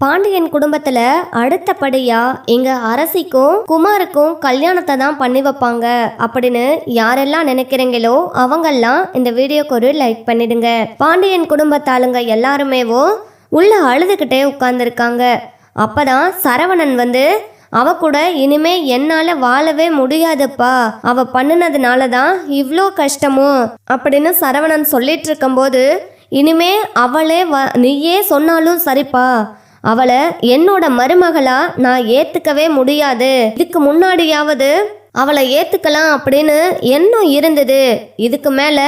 பாண்டியன் குடும்பத்துல அடுத்தபடியா எங்க அரசிக்கும் குமாருக்கும் கல்யாணத்தை தான் பண்ணி வைப்பாங்க. அப்படின்னு யாரெல்லாம் நினைக்கிறீங்களோ அவங்கெல்லாம் இந்த வீடியோக்கு ஒரு லைக் பண்ணிடுங்க. பாண்டியன் குடும்பத்தாளுங்க எல்லாருமேவோ உள்ள அழுதுகிட்டே உட்கார்ந்துருக்காங்க. அப்பதான் சரவணன் வந்து அவ கூட இனிமே என்னால வாழவே முடியாதுப்பா. அவ பண்ணுனதுனால தான் இவ்வளோ கஷ்டமோ? அப்படின்னு சரவணன் சொல்லிட்டு இருக்கும்போது இனிமே அவளே வ நீயே சொன்னாலும் சரிப்பா. அவளை என்னோட மருமகளா நான் ஏத்துக்கவே முடியாது. இதுக்கு முன்னாடியாவது அவளை ஏத்துக்கலாம் அப்படின்னு எண்ணம் இருந்தது. இதுக்கு மேல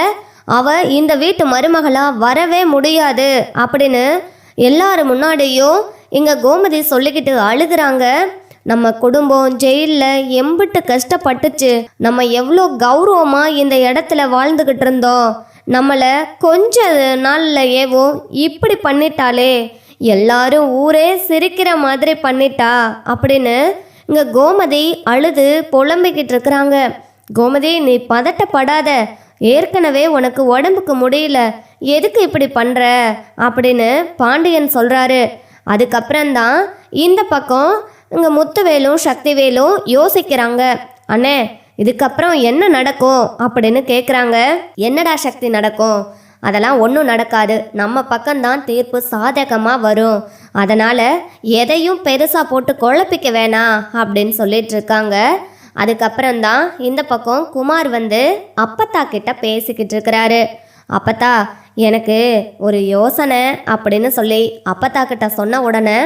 அவ இந்த வீட்டு மருமகளா வரவே முடியாது அப்படின்னு எல்லாரும் முன்னாடியும் இங்க கோமதி சொல்லிக்கிட்டு அழுகுறாங்க. நம்ம குடும்பம் ஜெயிலில் எம்பிட்டு கஷ்டப்பட்டுச்சு. நம்ம எவ்வளோ கௌரவமா இந்த இடத்துல வாழ்ந்துகிட்டு இருந்தோம். நம்மளை கொஞ்ச நாளில் ஏவோ இப்படி பண்ணிட்டாளே. எல்லாரும் ஊரே சிரிக்கிற மாதிரி பண்ணிட்டா அப்படின்னு இங்கே கோமதி அழுது புலம்பிக்கிட்டு இருக்கிறாங்க. கோமதி நீ பதட்டப்படாத. ஏற்கனவே உனக்கு உடம்புக்கு முடியல. எதுக்கு இப்படி பண்ணுற அப்படின்னு பாண்டியன் சொல்கிறாரு அதுக்கப்புறம்தான் இந்த பக்கம் இங்கே முத்துவேலும் சக்திவேலும் யோசிக்கிறாங்க. அண்ணே இதுக்கப்புறம் என்ன நடக்கும் அப்படின்னு கேட்குறாங்க என்னடா சக்தி நடக்கும்? அதெல்லாம் ஒன்றும் நடக்காது. நம்ம பக்கம்தான் தீர்ப்பு சாதகமாக வரும். அதனால் எதையும் பெருசாக போட்டு குழப்பிக்க வேணாம் அப்படின்னு சொல்லிட்டு இருக்காங்க. அதுக்கப்புறம்தான் இந்த பக்கம் குமார் வந்து அப்பத்தா கிட்ட பேசிக்கிட்டு இருக்கிறாரு. அப்பத்தா எனக்கு ஒரு யோசனை அப்படின்னு சொல்லி அப்பத்தா கிட்ட சொன்ன உடனே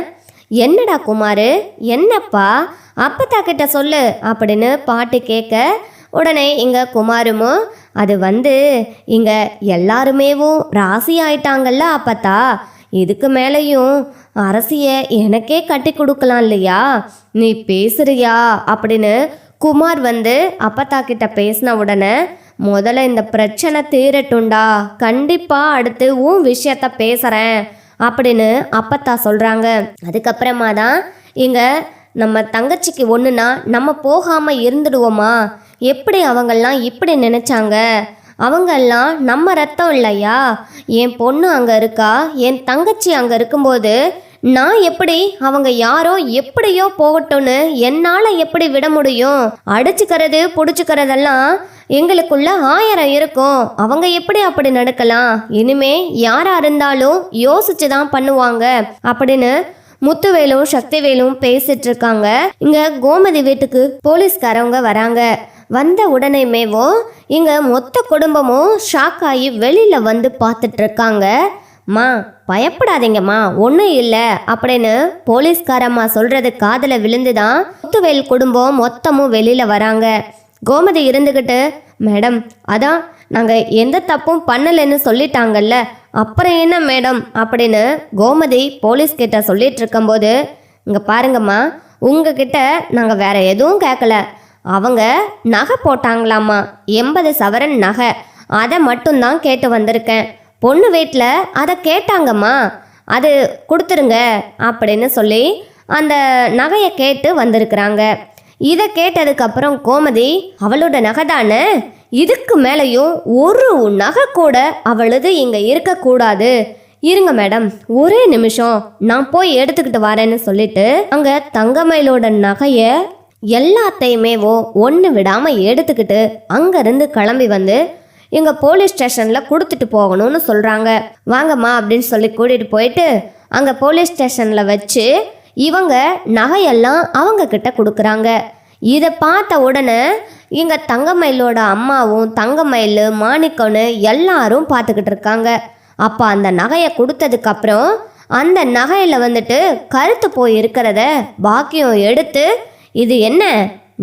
என்னடா குமார் என்னப்பா? அப்பத்தா கிட்ட சொல்லு அப்படின்னு பாட்டு கேட்க உடனே இங்கே குமாருமும் அது வந்து இங்க எல்லாருமேவும் ராசி ஆயிட்டாங்கல்ல அப்பத்தா? இதுக்கு மேலேயும் அரசிய எனக்கே கட்டி கொடுக்கலாம் இல்லையா? நீ பேசுறியா? அப்படின்னு குமார் வந்து அப்பத்தா கிட்ட பேசின உடனே முதல்ல இந்த பிரச்சனை தீரட்டும்டா. கண்டிப்பா அடுத்து உன் விஷயத்த பேசுறேன். அப்படின்னு அப்பத்தா சொல்றாங்க. அதுக்கப்புறமா தான் இங்க நம்ம தங்கச்சிக்கு ஒண்ணுனா நம்ம போகாம இருந்துடுவோமா? எப்படி அவங்கெல்லாம் இப்படி நினைச்சாங்க? அவங்கெல்லாம் நம்ம ரத்தம் இல்லையா? என் பொண்ணு அங்கே இருக்கா? என் தங்கச்சி அங்கே இருக்கும்போது நான் எப்படி அவங்க யாரோ எப்படியோ போகட்டும்னு என்னால் எப்படி விட முடியும்? அடிச்சுக்கிறது பிடிச்சிக்கிறதெல்லாம் எங்களுக்குள்ள ஆயிரம் இருக்கும். அவங்க எப்படி அப்படி நடக்கலாம்? இனிமே யாரா இருந்தாலும் யோசிச்சு தான் பண்ணுவாங்க. அப்படின்னு முத்துவேலும் சக்திவேலும் பேசிட்டு இருக்காங்க. இங்க கோமதி வீட்டுக்கு போலீஸ்காரவங்க வராங்க. வந்த உடனேமேவோ இங்க மொத்த குடும்பமும் ஷாக் ஆகி வெளியில வந்து பார்த்துட்டு இருக்காங்க மா பயப்படாதீங்கம்மா ஒன்றும் இல்லை அப்படின்னு போலீஸ்காரம்மா சொல்றது காதில் விழுந்துதான் முத்துவேல் குடும்பம் மொத்தமும் வெளியில வராங்க. கோமதி இருந்துக்கிட்டு மேடம் அதான் நாங்கள் எந்த தப்பும் பண்ணலைன்னு சொல்லிட்டாங்கல்ல அப்புறம் என்ன மேடம்? அப்படின்னு கோமதி போலீஸ் கிட்ட சொல்லிட்டு இருக்கும்போது இங்கே பாருங்கம்மா உங்ககிட்ட நாங்கள் வேற எதுவும் கேட்கல அவங்க நகை போட்டாங்களாம்மா. எண்பது சவரன் நகை. அதை மட்டும்தான் கேட்டு வந்திருக்கேன். பொண்ணு வீட்டில் அதை கேட்டாங்கம்மா. அது கொடுத்துருங்க அப்படின்னு சொல்லி அந்த நகையை கேட்டு வந்திருக்கிறாங்க. இதை கேட்டதுக்கப்புறம் கோமதி அவளோட நகை தானே? இதுக்கு மேலேயும் ஒரு நகை கூட அவளது இங்கே இருக்கக்கூடாது. இருங்க மேடம் ஒரே நிமிஷம். நான் போய் எடுத்துக்கிட்டு வரேன்னு சொல்லிட்டு அங்கே தங்கமயிலோட நகையை எல்லாத்தையுமேவோ ஒன்று விடாமல் எடுத்துக்கிட்டு அங்கேருந்து கிளம்பி வந்து எங்கள் போலீஸ் ஸ்டேஷனில் கொடுத்துட்டு போகணும்னு சொல்கிறாங்க வாங்கம்மா அப்படின்னு சொல்லி கூட்டிகிட்டு போயிட்டு அங்கே போலீஸ் ஸ்டேஷனில் வச்சு இவங்க நகையெல்லாம் அவங்க கிட்ட கொடுக்குறாங்க. இதை பார்த்த உடனே இங்கே தங்கமயிலோட அம்மாவும் தங்கமயில் மாணிக்கம்னு எல்லாரும் பார்த்துக்கிட்டு இருக்காங்க. அப்போ அந்த நகையை கொடுத்ததுக்கப்புறம் அந்த நகையில் வந்துட்டு கருத்து போய் இருக்கிறத பாக்கியம் எடுத்து இது என்ன?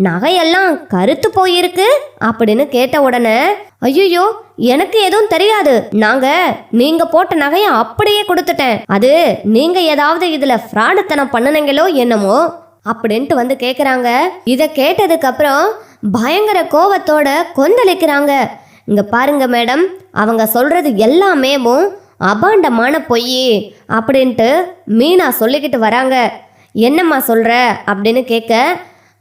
நகையெல்லாம் கருத்து போயிருக்கு? அப்படின்னு கேட்ட உடனே ஐயோ எனக்கு எதுவும் தெரியாது. நாங்க நீங்க போட்ட நகையை அப்படியே கொடுத்துட்டேன். அது நீங்க ஏதாவது இதுல ஃப்ராடுத்தனம் பண்ணுனீங்களோ என்னமோ? அப்படின்ட்டு வந்து கேக்குறாங்க. இத கேட்டதுக்கு அப்புறம் பயங்கர கோவத்தோட கொந்தளிக்கிறாங்க. இங்க பாருங்க மேடம் அவங்க சொல்றது எல்லாமேவும் அபாண்டமான பொய் அப்படின்ட்டு மீனா சொல்லிக்கிட்டு வராங்க. என்னம்மா சொல்கிற அப்படின்னு கேட்க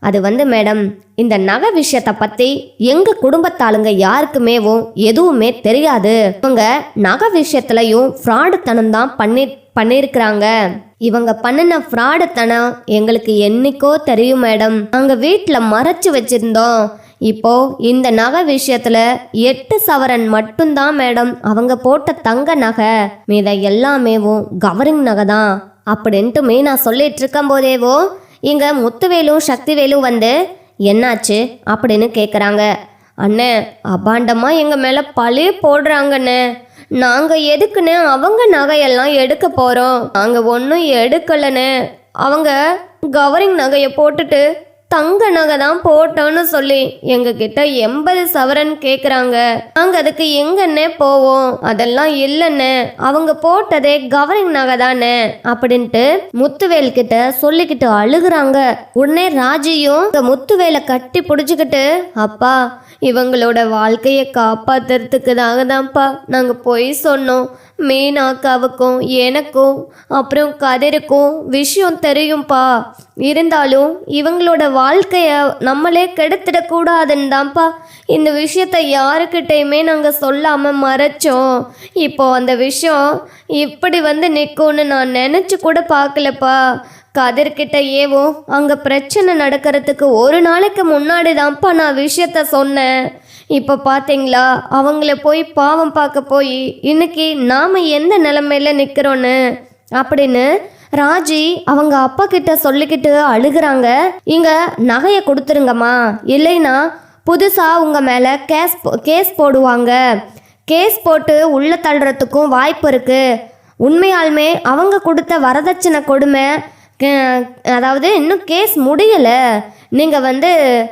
அது வந்து மேடம் இந்த நகை விஷயத்தை பற்றி எங்கள் குடும்பத்தாளுங்க யாருக்குமேவும் எதுவுமே தெரியாது. இவங்க நகை விஷயத்துலையும் ஃப்ராடுத்தனம் தான் பண்ணி பண்ணியிருக்கிறாங்க இவங்க பண்ணின ஃப்ராடுத்தனம் எங்களுக்கு என்னைக்கோ தெரியும் மேடம். நாங்கள் வீட்டில் மறைச்சு வச்சிருந்தோம். இப்போ இந்த நகை விஷயத்துல எட்டு சவரன் மட்டும்தான் மேடம். அவங்க போட்ட தங்க நகை மீத எல்லாமேவும் கவரிங் நகை தான். அப்படின்ட்டு மீனா சொல்லிட்டு இருக்கும் போதேவோ இங்க முத்துவேலும் சக்திவேலும் வந்து என்னாச்சு? அப்படின்னு கேட்குறாங்க அண்ணே அபாண்டமா எங்க மேல பழி போடுறாங்கண்ணே. நாங்க எதுக்குன்னு அவங்க நகையெல்லாம் எடுக்க போறோம்? நாங்க ஒன்றும் எடுக்கலைண்ணே. அவங்க கவரிங் நகையை போட்டுட்டு தங்க நகை தான் போட்டோன்னு சொல்லி எங்க கிட்ட எண்பது சவரன் கேக்குறாங்க. நாங்க அதுக்கு எங்கன்னே போவோம்? அதெல்லாம் இல்லைன்னு அவங்க போட்டதே கவரிங் நகை தானே? அப்படின்ட்டு முத்துவேல் கிட்ட சொல்லிக்கிட்டு அழுகுறாங்க. உடனே ராஜியும் இந்த முத்துவேலை கட்டி பிடிச்சிக்கிட்டு அப்பா இவங்களோட வாழ்க்கையை காப்பாத்துறதுக்கு தாங்க தான்ப்பா நாங்க போய் சொன்னோம். மீனாக்காவுக்கும் எனக்கும் அப்புறம் கதிருக்கும் விஷயம் தெரியும்ப்பா இருந்தாலும் இவங்களோட வாழ்க்கையை நம்மளே கெடுத்துடக்கூடாதுன்னு தான்ப்பா. இந்த விஷயத்தை யாருக்கிட்டையுமே நாங்கள் சொல்லாமல் மறைச்சோம். இப்போ அந்த விஷயம் இப்படி வந்து நிற்கும்னு நான் நினச்சி கூட பார்க்கலப்பா. கதிர்கிட்ட ஏவோ அங்கே பிரச்சனை நடக்கிறதுக்கு ஒரு நாளைக்கு முன்னாடி தான்ப்பா நான் விஷயத்த சொன்னேன். இப்போ பார்த்தீங்களா அவங்கள போய் பாவம் பார்க்க போய் இன்னைக்கு நாம் எந்த நிலமையில நிற்கிறோன்னு அப்படின்னு ராஜி அவங்க அப்பா கிட்ட சொல்லிக்கிட்டு அழுகுறாங்க. இங்க நகையை கொடுத்துருங்கம்மா. இல்லைன்னா புதுசா உங்க மேல கேஸ் போ- கேஸ் போடுவாங்க. கேஸ் போட்டு உள்ள தள்ளுறதுக்கும் வாய்ப்பு இருக்கு. உண்மையாலுமே அவங்க கொடுத்த வரதட்சணை கொடுமை அதாவது இன்னும் கேஸ் முடியலை. நீங்கள் வந்து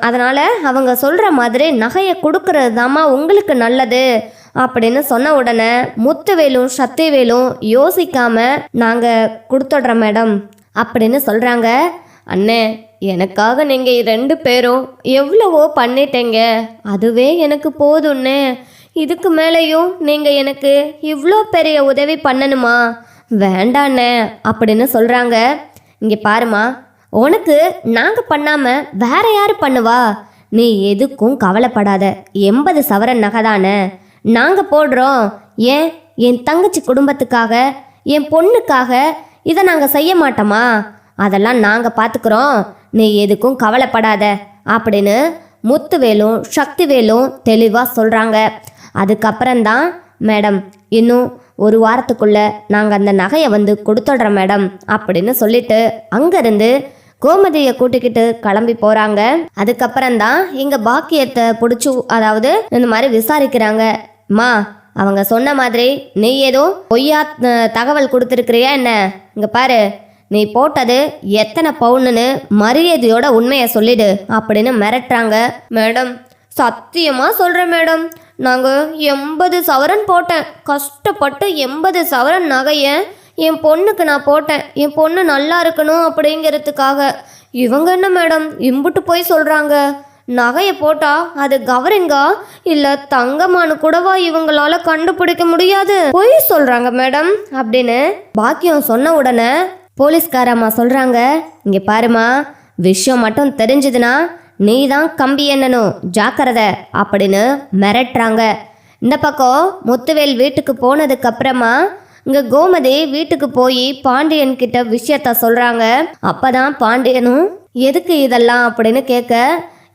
அதனால் அவங்க சொல்கிற மாதிரி நகையை கொடுக்கறது தாம்மா உங்களுக்கு நல்லது அப்படின்னு சொன்ன உடனே முத்துவேலும் சத்திவேலும் யோசிக்காமல் நாங்கள் கொடுத்துட்றோம் மேடம் அப்படின்னு சொல்கிறாங்க அண்ணே எனக்காக நீங்கள் ரெண்டு பேரும் எவ்வளவோ பண்ணிட்டீங்க. அதுவே எனக்கு போதும்னே இதுக்கு மேலேயும் நீங்கள் எனக்கு இவ்வளோ பெரிய உதவி பண்ணணுமா? வேண்டாண்ணே அப்படின்னு சொல்கிறாங்க இங்கே பாருமா உனக்கு நாங்கள் பண்ணாமல் வேற யார் பண்ணுவா? நீ எதுக்கும் கவலைப்படாத. எண்பது சவரன் நகை தானே. நாங்கள் போடுறோம். ஏன்? என் தங்கச்சி குடும்பத்துக்காக என் பொண்ணுக்காக இதை நாங்கள் செய்ய மாட்டோமா? அதெல்லாம் நாங்கள் பார்த்துக்குறோம் நீ எதுக்கும் கவலைப்படாத. அப்படின்னு முத்துவேலும் சக்திவேலும் தெளிவாக சொல்கிறாங்க அதுக்கப்புறம்தான் மேடம் இன்னும் ஒரு வாரத்துக்குள்ளே நாங்கள் அந்த நகையை வந்து கொடுத்துட்றோம் மேடம் அப்படின்னு சொல்லிட்டு அங்கேருந்து கோமதியை கூட்டிக்கிட்டு கிளம்பி போகிறாங்க அதுக்கப்புறம்தான் இங்கே பாக்கியத்தை பிடிச்சி அதாவது இந்த மாதிரி விசாரிக்கிறாங்க. மா அவங்க சொன்ன மாதிரி நீ ஏதோ பொய்யா தகவல் கொடுத்துருக்கிறியா என்ன? இங்கே பாரு நீ போட்டது எத்தனை பவுனுன்னு மரியாதையோட உண்மையை சொல்லிடு அப்படின்னு மிரட்டுறாங்க மேடம். சத்தியமா சொல்கிறேன் மேடம் நாங்கள் எண்பது சவரன் போட்டேன். கஷ்டப்பட்டு எண்பது சவரன் நகையை என் பொண்ணுக்கு நான் போட்டேன். என் பொண்ணு நல்லா இருக்கணும் அப்படிங்கிறதுக்காக. இவங்க என்ன மேடம்? இம்புட்டு போய் சொல்கிறாங்க நகையை போட்டா அது கவரிங்கா? இல்லை தங்கமானு கூடவா இவங்களால கண்டுபிடிக்க முடியாது? பொய் சொல்கிறாங்க மேடம். அப்படின்னு பாக்கியம் சொன்ன உடனே போலீஸ்காரம்மா சொல்கிறாங்க இங்கே பாருமா விஷயம் மட்டும் தெரிஞ்சதுன்னா நீ தான் கம்பி என்னணும் ஜாக்கிரதை அப்படின்னு மிரட்டுறாங்க. இந்த பக்கம் முத்துவேல் வீட்டுக்கு போனதுக்கு அப்புறமா இங்க கோமதி வீட்டுக்கு போய் பாண்டியன் கிட்ட விஷயத்த சொல்றாங்க. அப்பதான் பாண்டியனும் எதுக்கு இதெல்லாம்? அப்படின்னு கேட்க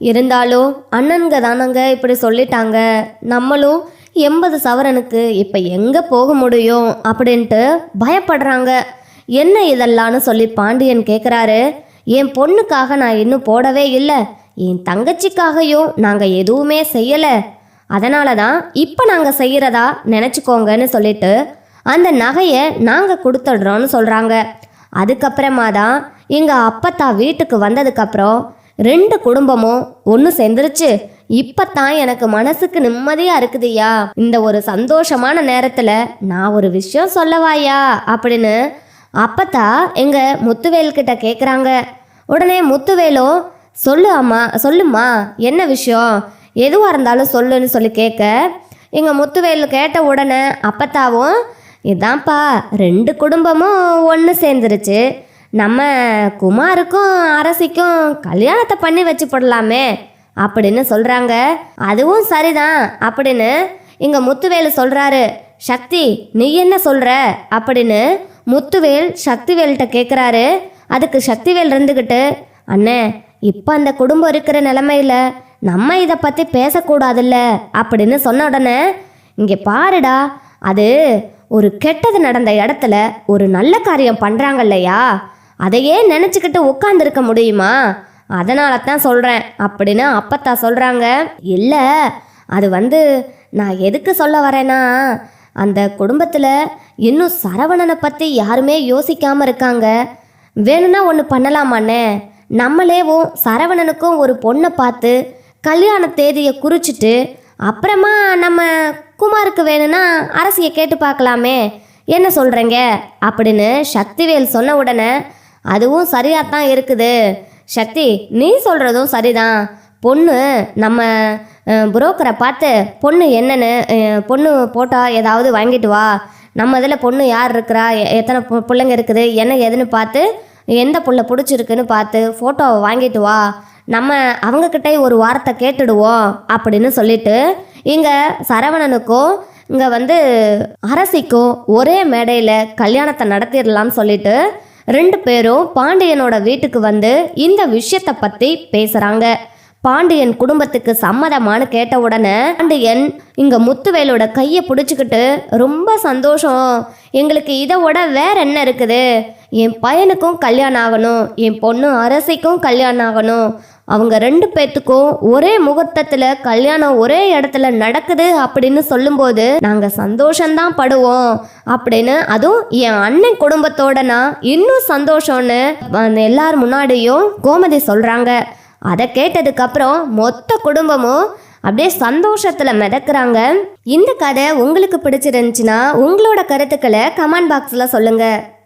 இருந்தாலும் அண்ணனுங்க தானங்க இப்படி சொல்லிட்டாங்க. நம்மளும் எண்பது சவரனுக்கு இப்போ எங்கே போக முடியும்? அப்படின்ட்டு பயப்படுறாங்க. என்ன இதெல்லாம்னு சொல்லி பாண்டியன் கேட்குறாரு என் பொண்ணுக்காக நான் இன்னும் போடவே இல்லை. என் தங்கச்சிக்காகையும் நாங்கள் எதுவுமே செய்யலை. அதனால தான் இப்போ நாங்கள் செய்கிறதா நினச்சிக்கோங்கன்னு சொல்லிட்டு அந்த நகையை நாங்கள் கொடுத்துடுறோன்னு சொல்கிறாங்க அதுக்கப்புறமா தான் எங்கள் அப்பத்தா வீட்டுக்கு வந்ததுக்கப்புறம் ரெண்டு குடும்பமும் ஒன்று சேர்ந்துருச்சு. இப்பத்தான் எனக்கு மனசுக்கு நிம்மதியாக இருக்குதுயா இந்த ஒரு சந்தோஷமான நேரத்தில் நான் ஒரு விஷயம் சொல்லவாயா அப்படின்னு அப்பத்தா எங்கள் முத்துவேல் கிட்ட கேட்குறாங்க உடனே முத்துவேலும் சொல்லு அம்மா சொல்லுமா என்ன விஷயம்? எதுவாக இருந்தாலும் சொல்லுன்னு சொல்லி கேட்க எங்கள் முத்துவேல் கேட்ட உடனே அப்பத்தாவும் இதான்ப்பா ரெண்டு குடும்பமும் ஒன்று சேர்ந்துருச்சு. நம்ம குமாருக்கும் அரசிக்கும் கல்யாணத்தை பண்ணி வச்சு போடலாமே அப்படின்னு சொல்கிறாங்க அதுவும் சரிதான் அப்படின்னு இங்கே முத்துவேலு சொல்கிறாரு சக்தி நீ என்ன சொல்கிற அப்படின்னு முத்துவேல் சக்திவேல்கிட்ட கேட்குறாரு அதுக்கு சக்திவேல் இருந்துக்கிட்டு அண்ணே இப்போ அந்த குடும்பம் இருக்கிற நிலமையில நம்ம இதை பற்றி பேசக்கூடாதுல்ல அப்படின்னு சொன்ன உடனே இங்கே பாருடா அது ஒரு கெட்டது நடந்த இடத்துல ஒரு நல்ல காரியம் பண்ணுறாங்க இல்லையா? அதையே நினச்சிக்கிட்டு உட்காந்துருக்க முடியுமா? அதனால தான் சொல்கிறேன் அப்படின்னு அப்பத்தா சொல்கிறாங்க இல்லை அது வந்து நான் எதுக்கு சொல்ல வரேன்னா அந்த குடும்பத்தில் இன்னும் சரவணனை பற்றி யாருமே யோசிக்காமல் இருக்காங்க. வேணும்னா ஒன்று பண்ணலாமாண்ணே நம்மளேவும் சரவணனுக்கும் ஒரு பொண்ணை பார்த்து கல்யாண தேதியை குறிச்சிட்டு அப்புறமா நம்ம குமாருக்கு வேணும்னா அரசியை கேட்டு பார்க்கலாமே. என்ன சொல்கிறீங்க அப்படின்னு சக்திவேல் சொன்ன உடனே அதுவும் சரியாக தான் இருக்குது. சக்தி நீ சொல்கிறதும் சரிதான். பொண்ணு நம்ம புரோக்கரை பார்த்து பொண்ணு என்னன்னு பொண்ணு போட்டால் ஏதாவது வாங்கிட்டு வா. நம்ம இதில் பொண்ணு யார் இருக்கிறா? எ- எத்தனை பு- பிள்ளைங்க இருக்குது? என்ன எதுன்னு பார்த்து எந்த புள்ள பிடிச்சிருக்குன்னு பார்த்து ஃபோட்டோவை வாங்கிட்டு வா. நம்ம அவங்கக்கிட்ட ஒரு வார்த்தை கேட்டுடுவோம் அப்படின்னு சொல்லிட்டு இங்கே சரவணனுக்கும் இங்கே வந்து அரசிக்கும் ஒரே மேடையில் கல்யாணத்தை நடத்திடலாம்னு சொல்லிட்டு ரெண்டு பேரும் பாண்டியனோட வீட்டுக்கு வந்து இந்த விஷயத்தை பற்றி பேசுகிறாங்க பாண்டியன் குடும்பத்துக்கு சம்மதமானு கேட்ட உடனே பாண்டியன் இங்கே முத்துவேலோட கையை பிடிச்சிக்கிட்டு ரொம்ப சந்தோஷம். எங்களுக்கு இதை விட வேற என்ன இருக்குது? என் பையனுக்கும் கல்யாணம் ஆகணும். என் பொண்ணு அரசிக்கும் கல்யாணம் ஆகணும். அவங்க ரெண்டு பேர்த்துக்கும் ஒரே முகூர்த்தத்தில் கல்யாணம் ஒரே இடத்துல நடக்குது அப்படின்னு சொல்லும்போது நாங்கள் சந்தோஷம்தான் படுவோம் அப்படின்னு அதுவும் என் அண்ணன் குடும்பத்தோட நான் இன்னும் சந்தோஷம்னு அந்த எல்லார் முன்னாடியும் கோமதி சொல்கிறாங்க அதை கேட்டதுக்கப்புறம் மொத்த குடும்பமும் அப்படியே சந்தோஷத்தில் மிதக்கிறாங்க. இந்த கதை உங்களுக்கு பிடிச்சிருந்துச்சுன்னா உங்களோட கருத்துக்களை கமெண்ட் பாக்ஸில் சொல்லுங்கள்